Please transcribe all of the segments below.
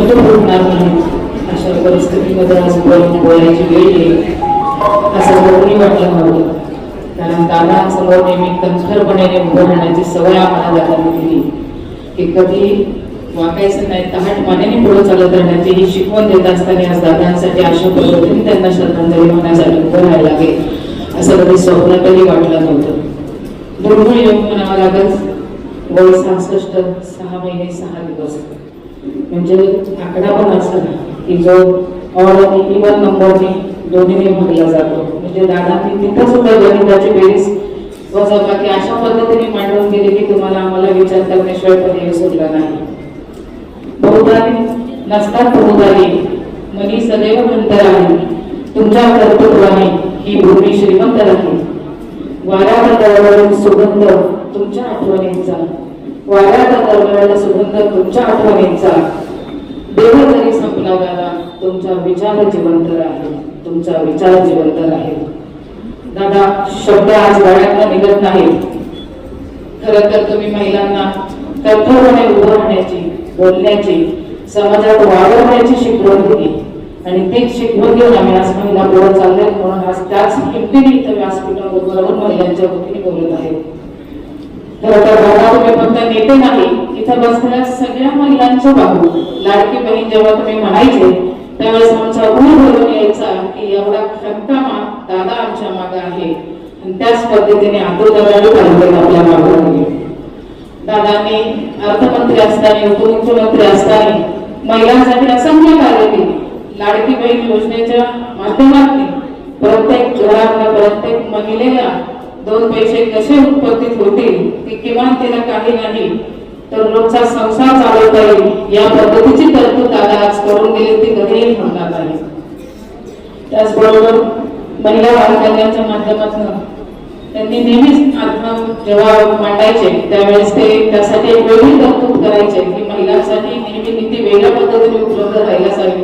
शब्द बोलणार नाही. अशा परिस्थितीमध्ये आज बोलायची वेळ येईल. असं कोणी वाटलं नव्हतं कारण दादांसमोर नेहमी कणखरपणे उभं राहण्याची सवय आम्हाला दादांनी दिली. की कधी वाकायचं नाही तहाट मानेने पुढे चालत राहण्याची ही शिकवण देत असताना आज दादांसाठी अशा पद्धतीने त्यांना श्रद्धांजली होण्यासाठी उभं राहायला लागेल. असं कधी स्वप्नातही वाटलं नव्हतं. दुर्मिळ योग म्हणावा लागत वय सहासष्ट सहा महिने सहा दिवस. म्हणजे आकडा पण असा की जो ऑड आणि इवन नंबरने दोन्हीने भरला जातो. म्हणजे दादांनी तिथं सुद्धा गणिताची बेरीज की अशा पद्धतीने मांडून गेले की तुम्हाला आम्हाला विचार करण्याशिवाय पर्याय सुटला नाही. बहुदारी नसतात बहुदारी मनी सदैव म्हणतर आहे तुमच्या कर्तृत्वाने ही भूमी श्रीमंत राहील. वाऱ्यात दरवळून सुगंध तुमच्या आठवणींचा. वाऱ्याचा दरवळला सुगंध तुमच्या आठवणींचा. देह जरी संपला दादा तुमचा विचार जिवंत आहे तुमचा विचार जिवंत आहे दादा शब्द आज गळ्यातनं निघत नाही खरं तर तुम्ही महिलांना कठोरपणे उभं राहण्याची बोलण्याची समाजात वावरण्याची शिकवण दिली. आणि तीच शिकवण घेऊन आम्ही आज महिला पुढे चालले म्हणून आज त्याच किमतीने इथं व्यासपीठावर उभं महिलांच्या वतीने बोलत आहे. दादा तुम्ही फक्त नेते नाही इथं बसलेल्या सगळ्या महिलांच्या बाबू लाडकी बहीण जेव्हा तुम्ही म्हणायचे त्यावेळेस आमचा ऊर भरून यायचा की एवढा खंतामा दादा आमच्या मागे आहे. आणि त्याच पद्धतीने आंदोलनाने पाहिजे आपल्या मागे. दादांनी अर्थमंत्री असताना उपमुख्यमंत्री असताना महिलांसाठी असंख्य कार्य केले. लाडकी बहीण योजनेच्या माध्यमातून प्रत्येक घरातल्या प्रत्येक महिलेला दोन पैसे कसे उत्पत्तीत होतील की किमान तिला काही नाही. तर रोजचा संसार चालवता येईल या पद्धतीची तरतूद दादा आज करून गेली ती कधीही होणार नाही. त्याचबरोबर महिला बालकल्याणच्या माध्यमातून त्यांनी नेहमीच आत्म जेव्हा मांडायचे त्यावेळेस ते त्यासाठी एक वेगळी तरतूद करायचे की महिलांसाठी नेहमी नीती वेगळ्या पद्धतीने उपलब्ध राहायला हवी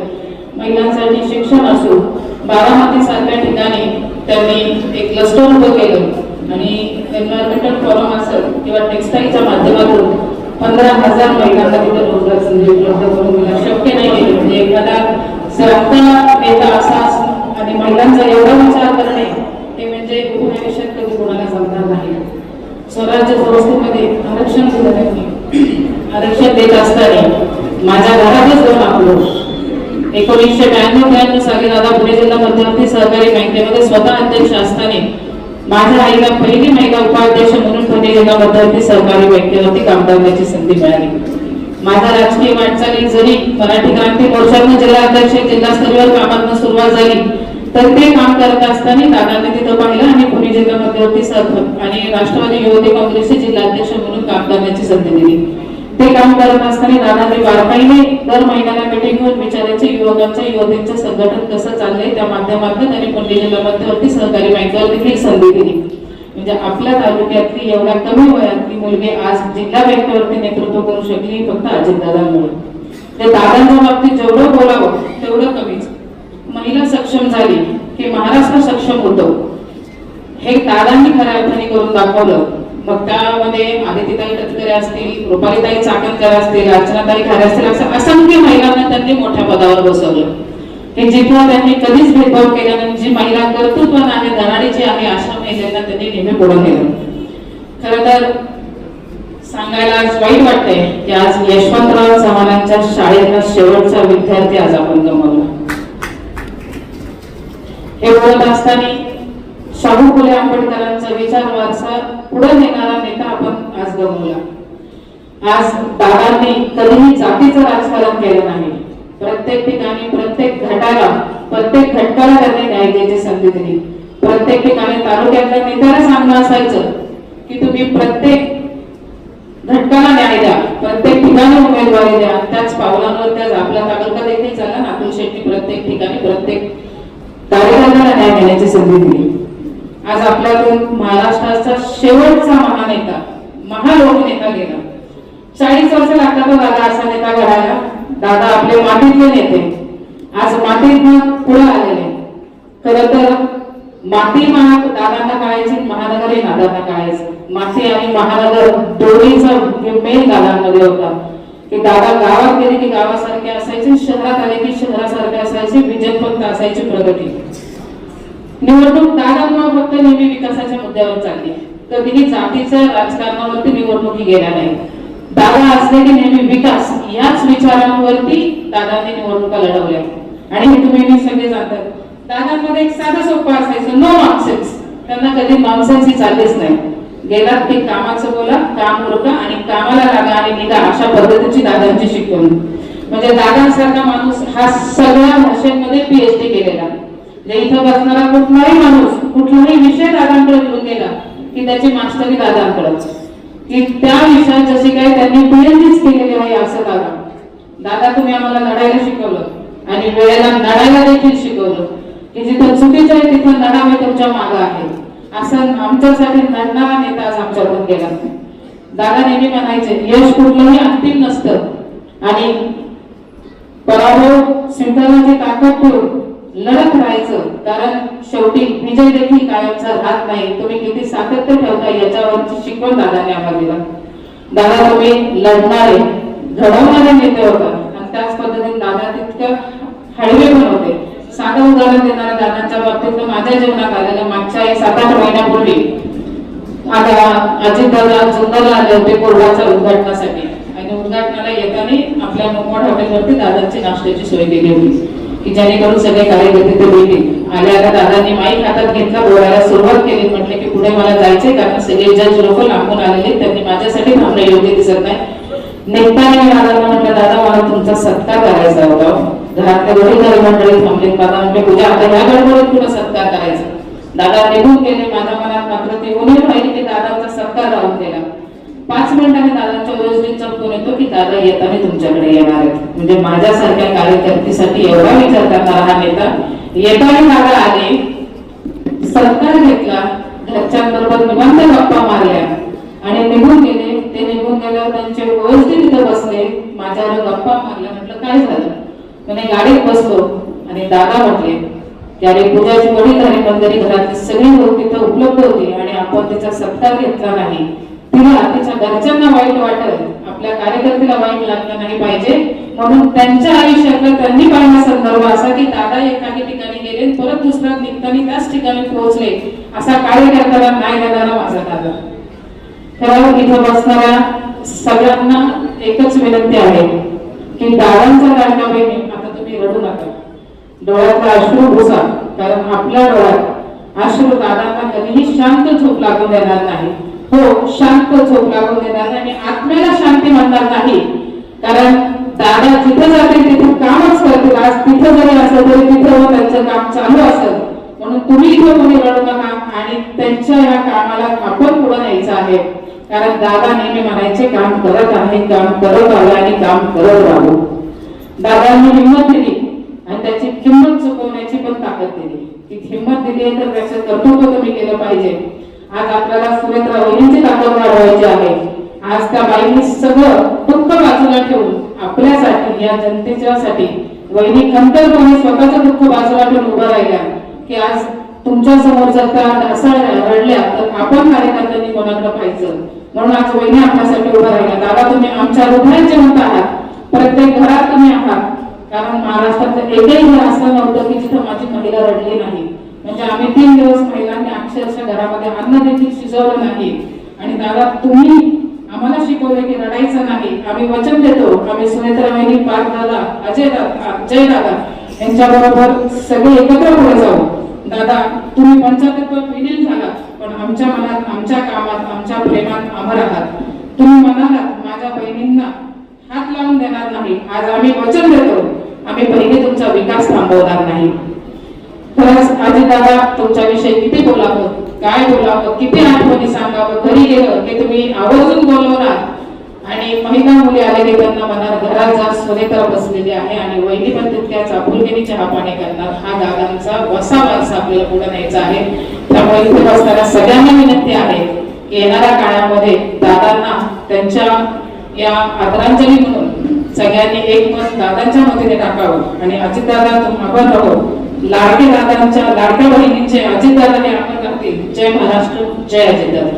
महिलांसाठी शिक्षण असो बारामती सारख्या ठिकाणी त्यांनी एक क्लस्टर उभं केलं. आणि एन्व्हायरमेंटल फॉरम असेल किंवा टेक्सटाईलच्या माध्यमातून पंधरा हजार महिलांना तिथे रोजगार संधी उपलब्ध करून दिला. शक्य नाही म्हणजे एखादा जगता नेता असा आणि महिलांचा एवढा विचार करणे हे म्हणजे उपनिवेशन कधी कोणाला जमणार नाही. स्वराज्य संस्थेमध्ये आरक्षण दिलं नाही. आरक्षण देत असताना माझ्या घरातच जाऊन आपलं एकोणीसशे ब्याण्णव ब्याण्णव साली दादा पुणे जिल्हा मध्यवर्ती सहकारी बँकेमध्ये स्वतः अध्यक्ष असताना माझ्या आईला पहिली महिला उपाध्यक्ष म्हणून पुणे जिल्हा मध्यवर्ती सहकारी बँकेवरती काम करण्याची संधी मिळाली. माझ्या राजकीय वाटचाली जरी मराठी क्रांती मोर्चातनं जिल्हा अध्यक्ष जिल्हास्तरीय कामातनं सुरुवात झाली तर ते काम करत असताना दादाने तिथं पाहिलं आणि पुणे जिल्हा मध्यवर्ती सह आणि राष्ट्रवादी युवती काँग्रेसचे जिल्हाध्यक्ष म्हणून काम करण्याची संधी दिली. ते काम करत असताना दादांनी बारकाईने दर महिन्याला मिटिंग घेऊन विचारायचे युवकांच्या युवतींचं संघटन कसं चाललंय त्या माध्यमातून त्यांनी पुणे जिल्हा मध्यवर्ती सहकारी बँकेवर देखील संधी दिली. म्हणजे आपल्या तालुक्यातली एवढ्या कमी वयातली मुलगी आज जिल्हा बँकेवरती नेतृत्व करू शकली फक्त अजितदादांमुळे. त्या दादांच्या बाबतीत जेवढं बोलावं तेवढं कमीच. महिला सक्षम झाली की महाराष्ट्र सक्षम होतो. हे दादांनी खऱ्या अर्थाने करून दाखवलं. मग त्यामध्ये आदितीताई तटकरे असतील रुपालीताई चाकणकर असतील अर्चनाताई खारे असतील असं असंख्य महिलांना त्यांनी मोठ्या पदावर बसवलं. हे जिथं त्यांनी कधीच भेदभाव केला नाही जी महिला कर्तृत्वान आहे धनाडीची आहे अशा महिलांना त्यांनी नेहमी पुढे नेलं. खर तर सांगायला आज वाईट वाटतंय की आज यशवंतराव चव्हाणांच्या शाळेतला शेवटचा विद्यार्थी आज आपण गमावला. हे बोलत असताना शाहू फुले आंबेडकरांचा विचार वारसा पुढे नेणारा नेता आपण आज गमवला. आज दादांनी कधीही जातीचं राजकारण केलं नाही. प्रत्येक ठिकाणी प्रत्येक घटाला प्रत्येक घटकाला त्यांनी न्याय द्यायची संधी दिली. प्रत्येक ठिकाणी तालुक्यातल्या नेत्याला सांगणं असायचं की तुम्ही प्रत्येक घटकाला न्याय द्या प्रत्येक ठिकाणी उमेदवारी द्या त्याच पावलांवर त्याच आपला तालुका देखील झाला ना शेट्टी प्रत्येक ठिकाणी प्रत्येक कार्यकर्त्याला न्याय देण्याची संधी दिली. आज आपल्याकडून महाराष्ट्राचा शेवटचा महानेता महालोकनेता गेला. चाळीस वर्ष लागतात हो दादा असा नेता घडायला. दादा आपले मातीतले नेते. आज मातीतनं पुढे आलेले. खर तर माती महाग दादांना कळायची महानगर हे दादांना कळायचं माती आणि महानगर दोन्हीचा मेल दादांमध्ये होता. की दादा गावात गेले की गावासारखे असायचे शहरात आले की शहरासारखे असायचे विजन फक्त असायची प्रगती. निवडणूक दादांमुळे फक्त नेहमी विकासाच्या मुद्द्यावर चालली. कधीही जातीच्या राजकारणावरती निवडणुकी गेल्या नाही. दादा असले की नेहमी विकास याच विचारांवरती दादांनी निवडणुका लढवल्या. आणि हे तुम्ही मी सगळे जातात दादांमध्ये एक साधा सोपा असायचं नो नॉनसेन्स त्यांना कधी नॉनसेन्स ही चाललीच नाही. गेलात की कामाचं बोला काम उरका आणि कामाला लागा आणि निघा अशा पद्धतीची दादांची शिकवण. म्हणजे दादांसारखा माणूस हा सगळ्या भाषेमध्ये पीएचडी केलेला. इथं बसणारा कुठलाही माणूस कुठलाही विषय दादांकडे घेऊन गेला की त्याची मास्टरी दादांकडे की त्या विषयात जशी काय त्यांनी पीएचडीच केलेली आहे असं दादा. दादा तुम्ही आम्हाला लढायला शिकवलं आणि वेळेला लढायला देखील शिकवलं की जिथं चुकीचं आहे तिथं लढावे तुमच्या मागं आहे. असं आमच्यासाठी लढणारा नेता आज आमच्याकडून गेला. दादा नेहमी म्हणायचे यश कुठलंही अंतिम नसतं. आणि पराभव स्वीकारण्याची ताकद ठेवून लढत राहायचं. कारण शेवटी विजय देखील कायमचा राहत नाही. तुम्ही किती सातत्य ठेवता याच्यावरची शिकवण दादाने आम्हाला दिला. दादा तुम्ही लढणारे घडवणारे नेते होता. आणि त्याच पद्धतीने दादा तितकं हळवे पण होते. साधं उदाहरण देणाऱ्या दादांच्या बाबतीत माझ्या जीवनात आलेलं मागच्या एक सात आठ महिन्यापूर्वी आता अजित दादा जुंदरला आले होते कोरडाच्या उद्घाटनासाठी. आणि उद्घाटनाला येताना आपल्या मोठ्या हॉटेलवरती दादांची नाश्त्याची सोय केली होती. की जेणेकरून सगळे कार्यकर्ते ते भेटतील आल्या आता दादांनी माईक हातात घेतला बोलायला सुरुवात केली. म्हटलं की पुढे मला जायचंय कारण सगळे जज लोक लांबून आलेले त्यांनी माझ्यासाठी थांबणं योग्य दिसत नाही. निघताना मी दादांना म्हटलं दादा मला तुमचा सत्कार करायचा होता हो. घरातले वडील घरी मंडळी थांबले दादा म्हटले पूजा आता ह्या गडबडीत तुला सत्कार करायचा? दादा निघून गेले. माझ्या मनात मात्र ते उन्हे पाहिजे की दादांचा सत्कार राहून गेला पाच मिनिटांनी दादांच्या ओळखीचा चमकून येतो की दादा येताना तुमच्याकडे येणार आहेत म्हणजे माझ्यासारख्या कार्यकर्तीसाठी एवढा विचार करणारा हा नेता. येताना दादा आले सरकार घेतला घरच्यांबरोबर निवांत गप्पा मारल्या. आणि निघून गेले. ते निघून गेल्यावर त्यांचे ओळखी तिथं बसले. माझ्यावर गप्पा मारल्या. म्हटलं काय झालं? म्हणे गाडीत बसलो. आणि दादा म्हटले त्याने पूजाची वडील आणि मंदिरी घरातली सगळी लोक तिथं उपलब्ध होती आणि आपण तिचा सत्कार घेतला नाही. तिला तिच्या घरच्यांना वाईट वाटत आपल्या कार्यकर्त्याला वाईट लागलं नाही पाहिजे. म्हणून त्यांच्या आयुष्यातला त्यांनी पाहिला संदर्भ असा की दादा एखाद्या ठिकाणी गेले परत दुसऱ्या निघताना त्याच ठिकाणी पोहोचले. असा कार्यकर्त्याला नाही देणारा माझा दादा. खरं इथं बसणाऱ्या सगळ्यांना एकच विनंती आहे की दादांचा लाडक्या बहिणी आता तुम्ही रडू नका. डोळ्यातला अश्रू घुसा कारण आपल्या डोळ्यात अश्रू दादांना कधीही शांत झोप लागू देणार नाही. हो शांत झोप लागून देणार नाही. आणि आत्म्याला शांती म्हणणार नाही. कारण दादा जिथे जाते तिथे कामच करतील. आज तिथं जरी असेल तरी तिथं त्यांचं काम चालू असेल. म्हणून तुम्ही इथं कोणी रडू नका आणि त्यांच्या या कामाला आपण पुढे न्यायचं आहे. कारण दादा नेहमी म्हणायचे काम करत आहे काम करत आलं आणि काम करत राहू. दादांनी हिंमत दिली आणि त्याची किंमत चुकवण्याची पण ताकद दिली. ती हिंमत दिली आहे तर त्याचं कर्तृत्व तुम्ही केलं पाहिजे? आज आपल्याला सुरेंद्र वहिनीची ताकद वाढवायची आहे. आज त्या बाईंनी सगळं दुःख बाजूला ठेवून आपल्यासाठी या जनतेच्यासाठी वहिनी खंतरपणे स्वतःचं दुःख बाजूला ठेवून उभं राहिल्या. की आज तुमच्यासमोर जर त्या ढासळल्या रडल्या तर आपण कार्यकर्त्यांनी कोणाकडे पाहायचं? म्हणून आज वहिनी आपल्यासाठी उभं राहिल्या. दादा तुम्ही आमच्या हृदयात जिवंत आहात. प्रत्येक घरात तुम्ही आहात. कारण महाराष्ट्रात एकही घर असं नव्हतं की जिथं माझी महिला रडली नाही. म्हणजे आम्ही तीन दिवस महिलांनी अक्षरशः घरामध्ये अन्न देखील शिजवलं नाही. आणि दादा तुम्ही आम्हाला शिकवलं की रडायचं नाही. आम्ही वचन देतो. आम्ही सुनेत्रा वहिनी पार्थ दादा अजय दादा जय दादा यांच्या बरोबर सगळे एकत्र पुढे जाऊ. दादा तुम्ही पंचातत्व विलीन झाला पण आमच्या मनात आमच्या कामात आमच्या प्रेमात अमर आहात. तुम्ही म्हणालात माझ्या बहिणींना हात लावून देणार नाही. आज आम्ही वचन देतो. आम्ही पहिले तुमचा विकास थांबवणार नाही. खरंच आजी दादा तुमच्याविषयी किती बोलावं काय बोलावं किती आठवणी सांगावं घरी गेलं की तुम्ही आवर्जून बोलवणार. आणि महिला मुली आले की त्यांना म्हणणार घरात जा सुनेत्र बसलेली आहे आणि वहिनी पण तितक्याच आपुलकीने चहा पाणी करणार. हा दादांचा वसा वारसा आपल्याला पुढे न्यायचा आहे. त्यामुळे इथे बसणाऱ्या सगळ्यांना विनंती आहे की येणाऱ्या काळामध्ये दादांना त्यांच्या या आदरांजली म्हणून सगळ्यांनी एक मत दादांच्या मतीने टाकावं. आणि अजितदादा तुम्ही आपण राहो. लाडके दादांच्या लाडक्या बहिणींचे अजितदादाने आपण करतील. जय महाराष्ट्र जय अजितदादा.